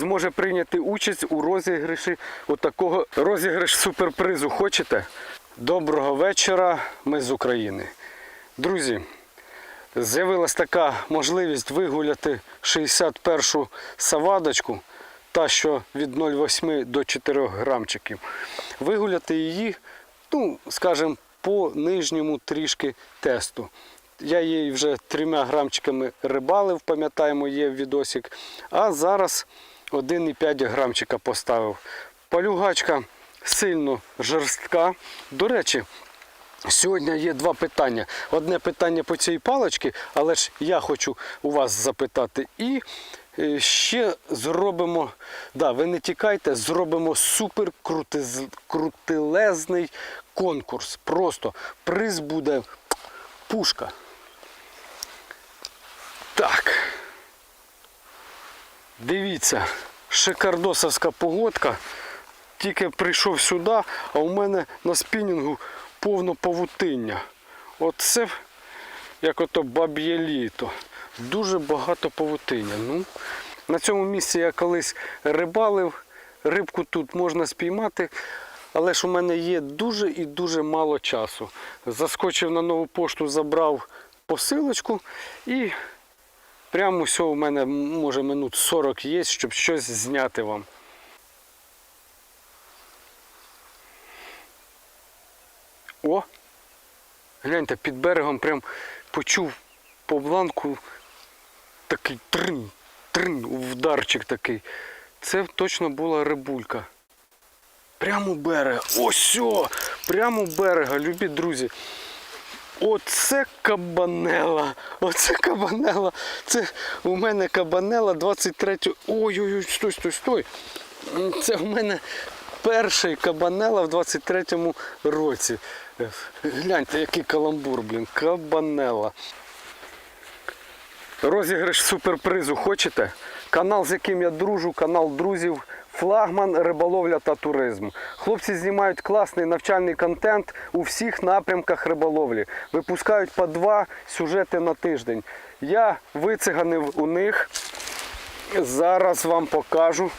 зможе прийняти участь у розіграші отакого розіграш суперпризу. Хочете? Доброго вечора, ми з України. Друзі, з'явилась така можливість вигуляти 61-шу савадочку, та що від 0,8 до 4 грамчиків. Вигуляти її, ну, скажімо, по нижньому трішки тесту. Я її вже трьома грамчиками рибалив, пам'ятаємо, є відосик. А зараз 1,5 грамчика поставив. Палюгачка сильно жорстка. До речі, Сьогодні є два питання. Одне питання по цій паличці, але ж я хочу у вас запитати. І е, ще зробимо, да, ви не тікайте, зробимо супер крутилезний конкурс. Просто приз буде пушка. Так. Дивіться, шикардосовська погодка. Тільки прийшов сюди, а у мене на спінінгу повно павутиння. Оце як ото баб'є літо. Дуже багато павутиння. Ну, на цьому місці я колись рибалив, рибку тут можна спіймати, але ж у мене є дуже і дуже мало часу. Заскочив на нову пошту, забрав посилочку і прямо все у мене може минут 40 є, щоб щось зняти вам. О! Гляньте, під берегом прям почув по бланку такий трин, трин, вдарчик такий. Це точно була рибулька. Прямо берега. Ось! Прямо берега, любі друзі. Оце кабанела. Оце кабанела. Це у мене кабанела 23. Ой-ой-ой, стой, стой, стой. Це у мене перший кабанела в 23-му році. Гляньте, який каламбур, блін. Кабанела. Розіграш суперпризу хочете? Канал, з яким я дружу, канал друзів. Флагман, риболовля та туризм. Хлопці знімають класний навчальний контент у всіх напрямках риболовлі. Випускають по два сюжети на тиждень. Я вициганив у них. Зараз вам покажу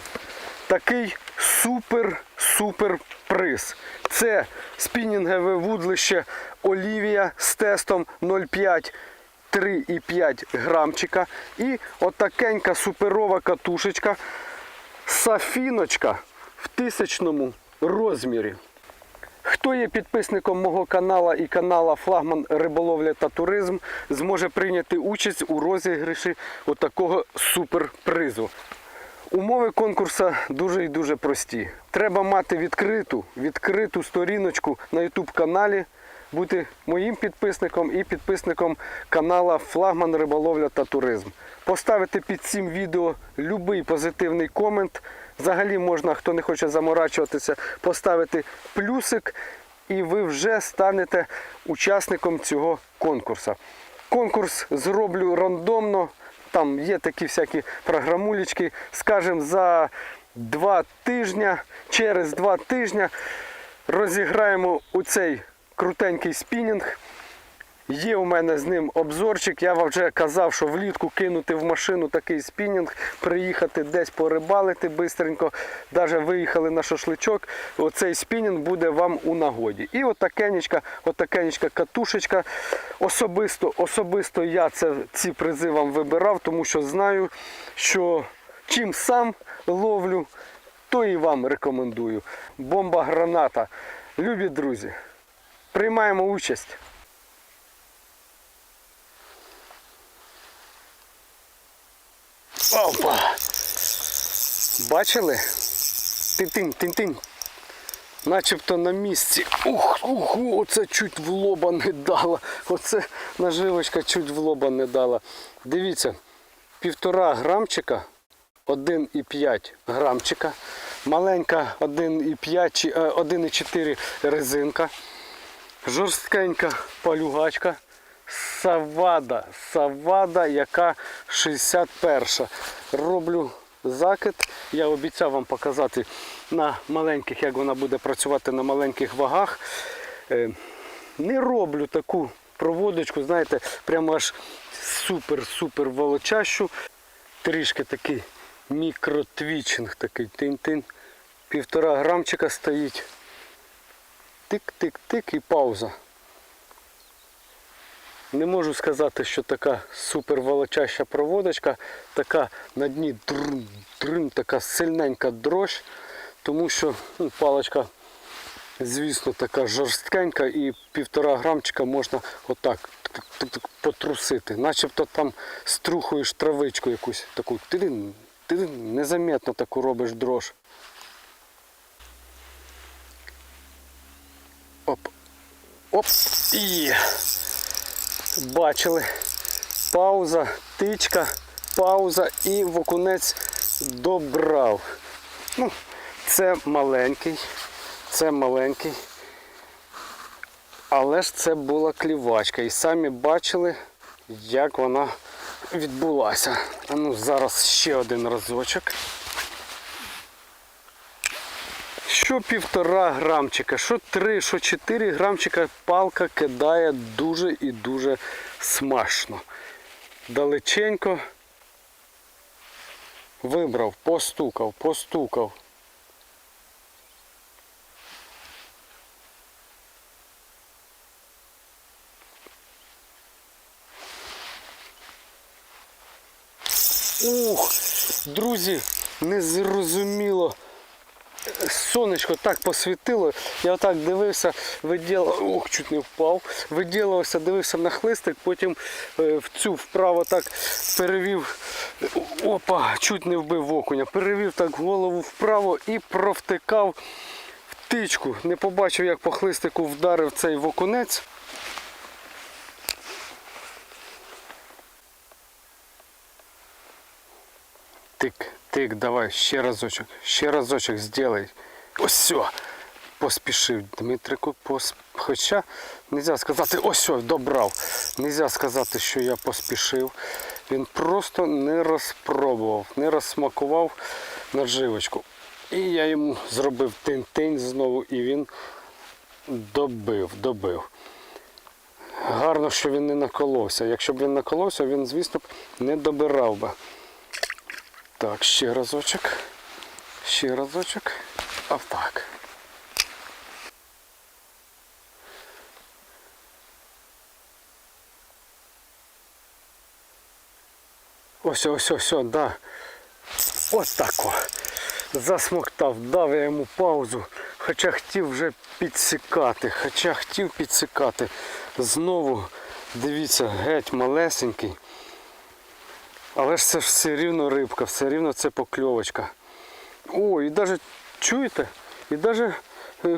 такий супер-супер приз. Це спінінгове вудлище Олівія з тестом 0,5 3,5 грамчика. І отакенька суперова катушечка Сафіночка в тисячному розмірі. Хто є підписником мого канала і канала Флагман Риболовля та Туризм, зможе прийняти участь у розіграші отакого суперпризу. Умови конкурсу дуже і дуже прості. Треба мати відкриту, відкриту сторіночку на YouTube каналі, бути моїм підписником і підписником канала Флагман Риболовля та Туризм. Поставити під цим відео будь-який позитивний комент. Взагалі можна, хто не хоче заморачуватися, поставити плюсик, і ви вже станете учасником цього конкурсу. Конкурс зроблю рандомно. Там є такі всякі програмулечки. Скажімо, за два тижні, через два тижні розіграємо у цей крутенький спінінг. Є у мене з ним обзорчик. Я вам вже казав, що влітку кинути в машину такий спінінг, приїхати десь порибалити бистренько, навіть виїхали на шашличок. Оцей спінінг буде вам у нагоді. І отакенечка, отакенечка катушечка. Особисто, особисто я це, ці призи вам вибирав, тому що знаю, що чим сам ловлю, то і вам рекомендую. Бомба граната. Любі друзі, приймаємо участь. Опа! Бачили? Тин-тин, тин-тин. Начебто на місці. Ух, ух, оце чуть в лоба не дала. Оце наживочка чуть в лоба не дала. Дивіться, півтора грамчика, 1,5 грамчика. Маленька 1,5 е, 1,4 резинка. Жорсткенька палюгачка. Савада. Савада, яка 61. Роблю закид. Я обіцяв вам показати на маленьких, як вона буде працювати на маленьких вагах. Е, Не роблю таку проводочку, знаєте, прямо аж супер-супер волочащу. Трішки такий Мікротвічинг такий. Тин-тин. Півтора грамчика стоїть. Тик-тик-тик і пауза. Не можу сказати, що така супер волочаща проводочка, така на дні дрм, дрм, така сильненька дрож, тому що ну, паличка, звісно, така жорсткенька і півтора грамчика можна отак потрусити. Начебто там струхуєш травичку якусь таку. Тидин, незаметно таку робиш дрож. Оп. І бачили. Пауза, тичка, пауза і вокунець добрав. Ну, це маленький, це маленький. Але ж це була клівачка. І самі бачили, як вона відбулася. А ну зараз ще один разочок. Що півтора грамчика, що три, що чотири грамчика палка кидає дуже і дуже смачно. Далеченько вибрав, постукав, постукав. Ух, друзі, незрозуміло сонечко так посвітило, я отак дивився, виділив, ох, чуть не впав, виділався, дивився на хлистик, потім е, в цю вправо так перевів, опа, чуть не вбив окуня, перевів так голову вправо і провтикав втичку. Не побачив, як по хлистику вдарив цей вокунець. Тик, давай, ще разочок, ще разочок сделай. Ось. Поспішив Дмитрику, пос... хоча нельзя сказати, ось все, добрав. Нельзя сказати, що я поспішив. Він просто не розпробував, не розсмакував наживочку. І я йому зробив тинь-тинь знову і він добив, добив. Гарно, що він не наколовся. Якщо б він наколовся, він, звісно, не добирав би. Так, ще разочок. Ще разочок. Отак. Ось, ось, ось, ось, да. Ось тако. Засмоктав, дав я йому паузу, хоча хотів вже підсікати, хоча хотів підсікати. Знову, дивіться, геть малесенький. Але ж це ж все рівно рибка, все рівно це покльовочка. О, і навіть чуєте? І навіть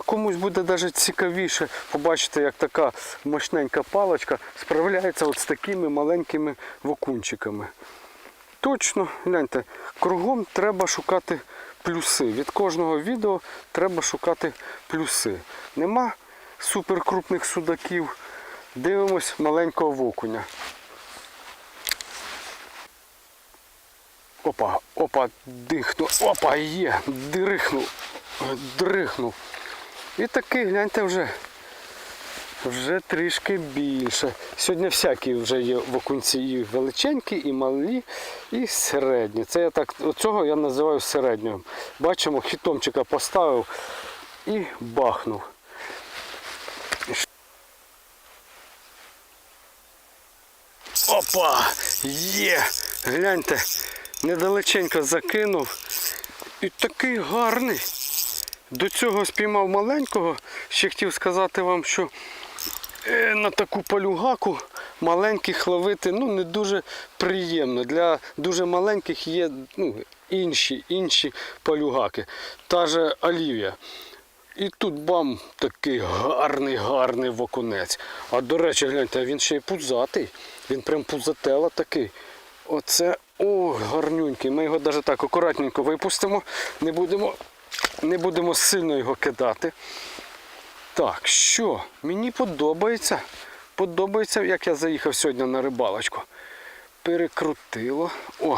комусь буде навіть цікавіше побачити, як така мощненька паличка справляється от з такими маленькими вокунчиками. Точно, гляньте, кругом треба шукати плюси. Від кожного відео треба шукати плюси. Нема суперкрупних судаків. Дивимось маленького вокуня. Опа, опа, дихнув, опа, є, дрихнув, дрихнув. І такий, гляньте, вже вже трішки більше. Сьогодні всякі вже є в окунці і величенькі, і малі, і середні. Це я так, цього я називаю середньою. Бачимо, хітомчика поставив і бахнув. Опа! Є! Гляньте, недалеченько закинув. І такий гарний. До цього спіймав маленького. Ще хотів сказати вам, що е, на таку полюгаку маленьких ловити ну, не дуже приємно. Для дуже маленьких є ну, інші, інші полюгаки. Та же олів'я. І тут бам, такий гарний, гарний вокунець. А до речі, гляньте, він ще й пузатий. Він прям пузатела такий. Оце о, гарнюнький. Ми його навіть так акуратненько випустимо. Не будемо, не будемо сильно його кидати. Так, що? Мені подобається. Подобається, як я заїхав сьогодні на рибалочку. Перекрутило. О.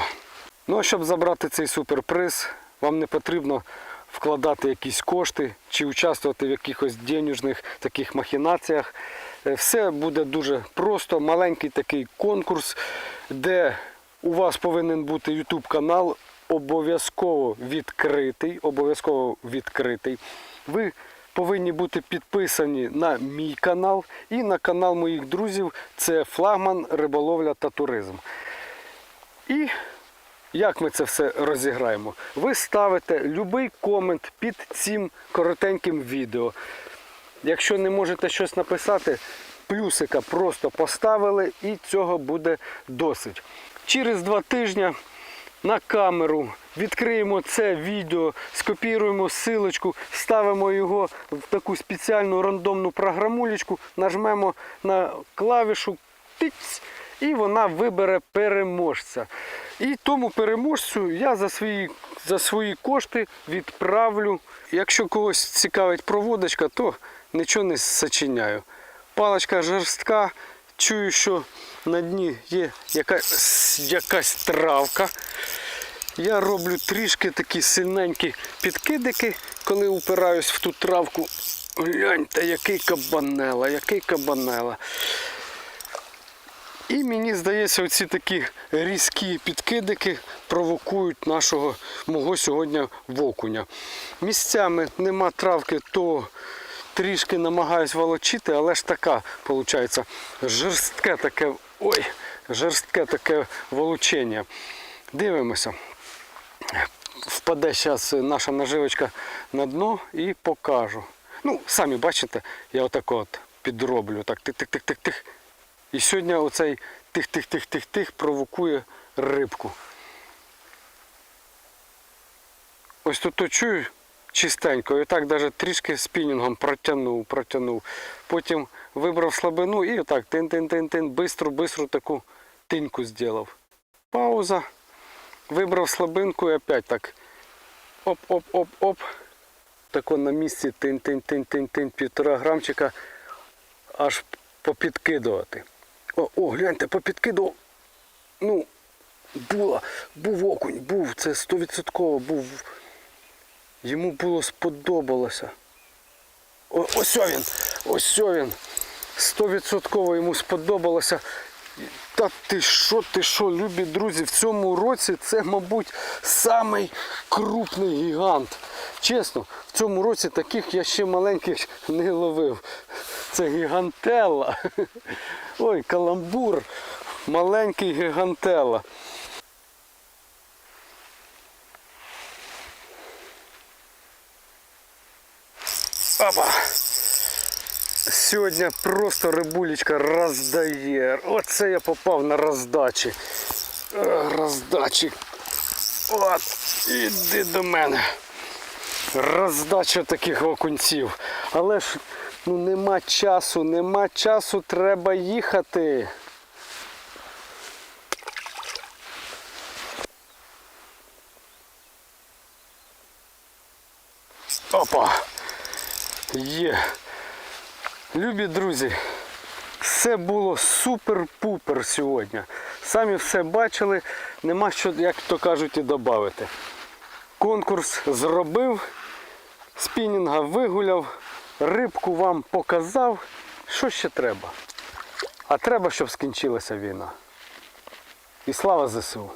Ну а щоб забрати цей суперприз, вам не потрібно вкладати якісь кошти чи участвувати в якихось денежних таких махінаціях. Е, Все буде дуже просто, маленький такий конкурс, де у вас повинен бути YouTube канал обов'язково відкритий. Обов'язково відкритий. Ви повинні бути підписані на мій канал і на канал моїх друзів. Це флагман риболовля та туризм. І як ми це все розіграємо? Ви ставите будь-який комент під цим коротеньким відео. Якщо не можете щось написати, плюсика просто поставили і цього буде досить. Через два тижні на камеру відкриємо це відео, скопіруємо силочку, ставимо його в таку спеціальну рандомну програмулечку, нажмемо на клавішу тиць, і вона вибере переможця. І тому переможцю я за свої, за свої кошти відправлю. Якщо когось цікавить проводочка, то нічого не сочиняю. Паличка жорстка, чую, що на дні є якась, якась травка. Я роблю трішки такі сильненькі підкидики, коли упираюсь в ту травку. Гляньте, який кабанела, який кабанела. І мені здається, оці такі різкі підкидики провокують нашого мого сьогодні вокуня. Місцями нема травки, то трішки намагаюсь волочити, але ж така виходить жорстке таке, ой, жорстке таке волочення. Дивимося. Впаде зараз наша наживочка на дно і покажу. Ну, самі бачите, я отак от підроблю. Так, тих-тих-тих-тих-тих. І сьогодні оцей тих-тих-тих-тих-тих провокує рибку. Ось тут чую чистенько, і так навіть трішки спінінгом протягнув, протягнув. Потім вибрав слабину і отак тин-тин-тин-тин, бистро-бистро таку тиньку зробив. Пауза. Вибрав слабинку і опять так. Оп-оп-оп-оп. Тако на місці тин-тин-тин-тин-тин, півтора грамчика аж попідкидувати. О, о, гляньте, попідкидував. Ну, була, був окунь, був, це стовідсотково був. Йому було сподобалося. О, ось він, ось він. Стовідсотково йому сподобалося. Та ти що, ти що, любі друзі, в цьому році це, мабуть, самий крупний гігант. Чесно, в цьому році таких я ще маленьких не ловив. Це гігантела. Ой, каламбур. Маленький гігантела. Опа! Сьогодні просто рибулечка роздає. Оце я попав на роздачі. Е, Роздачі. От, іди до мене. Роздача таких окунців. Але ж ну нема часу, нема часу, треба їхати. Опа! Є. Любі друзі, все було супер-пупер сьогодні. Самі все бачили, нема що, як то кажуть, і додати. Конкурс зробив, спінінга вигуляв, рибку вам показав. Що ще треба? А треба, щоб скінчилася війна. І слава ЗСУ!